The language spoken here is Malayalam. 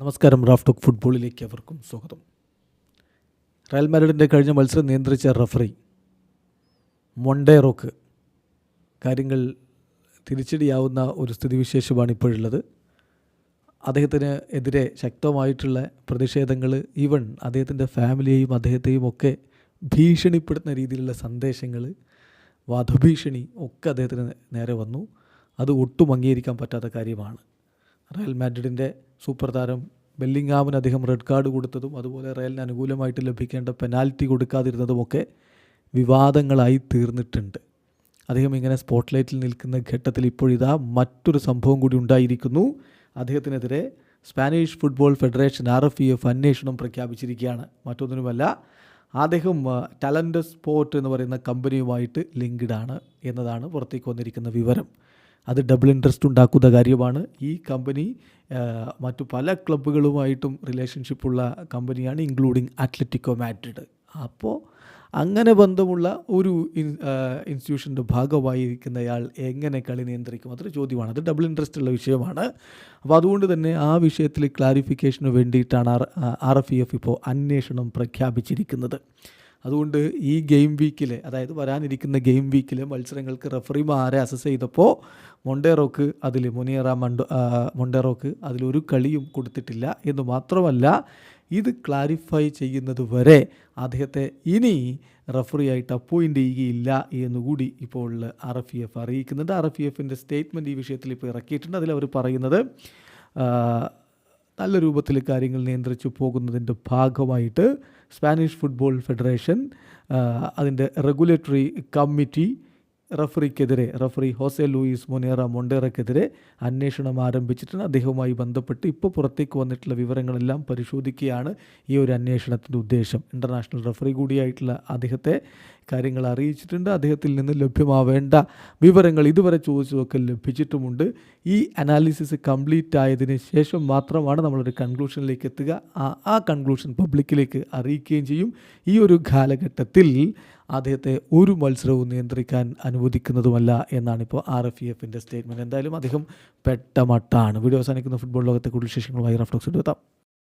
നമസ്കാരം റാഫ് ടോക്ക് ഫുട്ബോളിലേക്ക് അവർക്കും സ്വാഗതം. റയൽ മാഡ്രിഡിന്റെ കഴിഞ്ഞ മത്സരം നിയന്ത്രിച്ച റഫറി മൊണ്ടേറോക്ക് കാര്യങ്ങൾ തിരിച്ചടിയാവുന്ന ഒരു സ്ഥിതിവിശേഷമാണ് ഇപ്പോഴുള്ളത്. അദ്ദേഹത്തിന് എതിരെ ശക്തമായിട്ടുള്ള പ്രതിഷേധങ്ങൾ ഈവൺ അദ്ദേഹത്തിന്റെ ഫാമിലിയെയും അദ്ദേഹത്തെയും ഒക്കെ ഭീഷണിപ്പെടുത്തുന്ന രീതിയിലുള്ള സന്ദേശങ്ങൾ വധഭീഷണി ഒക്കെ അദ്ദേഹത്തിന് നേരെ വന്നു. അത് ഒട്ടും അംഗീകരിക്കാൻ പറ്റാത്ത കാര്യമാണ്. റയൽ മാഡ്രിഡിന്റെ സൂപ്പർ താരം ബെല്ലിങ്ങാമിന് അദ്ദേഹം റെഡ് കാർഡ് കൊടുത്തതും അതുപോലെ റയലിന് അനുകൂലമായിട്ട് ലഭിക്കേണ്ട പെനാൽറ്റി കൊടുക്കാതിരുന്നതുമൊക്കെ വിവാദങ്ങളായി തീർന്നിട്ടുണ്ട്. അദ്ദേഹം ഇങ്ങനെ സ്പോട്ട്ലൈറ്റിൽ നിൽക്കുന്ന ഘട്ടത്തിൽ ഇപ്പോഴിതാ മറ്റൊരു സംഭവം കൂടി ഉണ്ടായിരിക്കുന്നു. അദ്ദേഹത്തിനെതിരെ Spanish football federation R F E F അന്വേഷണം പ്രഖ്യാപിച്ചിരിക്കുകയാണ്. മറ്റൊന്നിനുമല്ല അദ്ദേഹം ടാലന്റ് സ്പോർട്ട് എന്ന് പറയുന്ന കമ്പനിയുമായിട്ട് ലിങ്ക്ഡ് ആണ് എന്നതാണ് പുറത്തേക്ക് വന്നിരിക്കുന്ന വിവരം. അത് ഡബിൾ ഇൻട്രസ്റ്റ് ഉണ്ടാക്കുന്ന കാര്യമാണ്. ഈ കമ്പനി മറ്റു പല ക്ലബ്ബുകളുമായിട്ടും റിലേഷൻഷിപ്പുള്ള കമ്പനിയാണ് ഇൻക്ലൂഡിങ് അത്ലറ്റിക്കോ മാഡ്രിഡ് അപ്പോൾ അങ്ങനെ ബന്ധമുള്ള ഒരു ഇൻസ്റ്റിറ്റ്യൂഷന്റെ ഭാഗമായിരിക്കുന്നയാൾ എങ്ങനെ കളി നിയന്ത്രിക്കും? അതൊരു ചോദ്യമാണ്. അത് ഡബിൾ ഇൻട്രസ്റ്റ് ഉള്ള വിഷയമാണ്. അപ്പോൾ അതുകൊണ്ട് തന്നെ ആ വിഷയത്തിൽ ക്ലാരിഫിക്കേഷന് വേണ്ടിയിട്ടാണ് R R F E F ഇപ്പോൾ അന്വേഷണം പ്രഖ്യാപിച്ചിരിക്കുന്നത്. അതുകൊണ്ട് ഈ ഗെയിം വീക്കിലെ അതായത് വരാനിരിക്കുന്ന ഗെയിം വീക്കിലെ മത്സരങ്ങൾക്ക് റഫറിമാരെ അസസ് ചെയ്തപ്പോൾ മൊണ്ടേറോക്ക് അതിൽ മുനിയറ മണ്ടോ മൊണ്ടേറോക്ക് അതിലൊരു കളിയും കൊടുത്തിട്ടില്ല എന്ന് മാത്രമല്ല ഇത് ക്ലാരിഫൈ ചെയ്യുന്നത് വരെ അദ്ദേഹത്തെ ഇനി റഫറിയായിട്ട് അപ്പോയിന്റ് ചെയ്യുകയില്ല എന്നുകൂടി ഇപ്പോൾ ആർ എഫ് ഇ എഫ് അറിയിക്കുന്നുണ്ട്. ആർ എഫ് ഇ എഫിന്റെ സ്റ്റേറ്റ്മെന്റ് ഈ വിഷയത്തിൽ ഇപ്പോൾ ഇറക്കിയിട്ടുണ്ട്. അതിൽ അവർ പറയുന്നത് നല്ല രൂപത്തിൽ കാര്യങ്ങൾ നിയന്ത്രിച്ചു പോകുന്നതിന്റെ ഭാഗമായിട്ട് സ്പാനിഷ് ഫുട്ബോൾ ഫെഡറേഷൻ അതിന്റെ റെഗുലേറ്ററി കമ്മിറ്റി റഫറിക്കെതിരെ റഫറി ഹോസെ ലൂയിസ് മൊനേറ മൊണ്ടേറയ്ക്കെതിരെ അന്വേഷണം ആരംഭിച്ചിട്ടുണ്ട്. അദ്ദേഹവുമായി ബന്ധപ്പെട്ട് ഇപ്പോൾ പുറത്തേക്ക് വന്നിട്ടുള്ള വിവരങ്ങളെല്ലാം പരിശോധിക്കുകയാണ് ഈ ഒരു അന്വേഷണത്തിന്റെ ഉദ്ദേശം. ഇന്റർനാഷണൽ റഫറി കൂടിയായിട്ടുള്ള അദ്ദേഹത്തെ കാര്യങ്ങൾ അറിയിച്ചിട്ടുണ്ട്. അദ്ദേഹത്തിൽ നിന്ന് ലഭ്യമാവേണ്ട വിവരങ്ങൾ ഇതുവരെ ചോദിച്ചതൊക്കെ ലഭിച്ചിട്ടുമുണ്ട്. ഈ അനാലിസിസ് കംപ്ലീറ്റ് ആയതിനു ശേഷം മാത്രമാണ് നമ്മളൊരു കൺക്ലൂഷനിലേക്ക് എത്തുക. ആ ആ കൺക്ലൂഷൻ പബ്ലിക്കിലേക്ക് അറിയിക്കുകയും ചെയ്യും. ഈ ഒരു കാലഘട്ടത്തിൽ അദ്ദേഹത്തെ ഒരു മത്സരവും നിയന്ത്രിക്കാൻ അനുവദിക്കുന്നതുമല്ല എന്നാണ് ഇപ്പോൾ ആർ എഫ് ഇ എഫിന്റെ സ്റ്റേറ്റ്മെന്റ് എന്തായാലും അദ്ദേഹം പെട്ടമട്ടാണ് വീഡിയോ അവസാനിക്കുന്ന. ഫുട്ബോൾ ലോകത്തെ കൂടുതൽ വിശേഷങ്ങളുമായി റഫ്ലോക്സ് എടുത്താം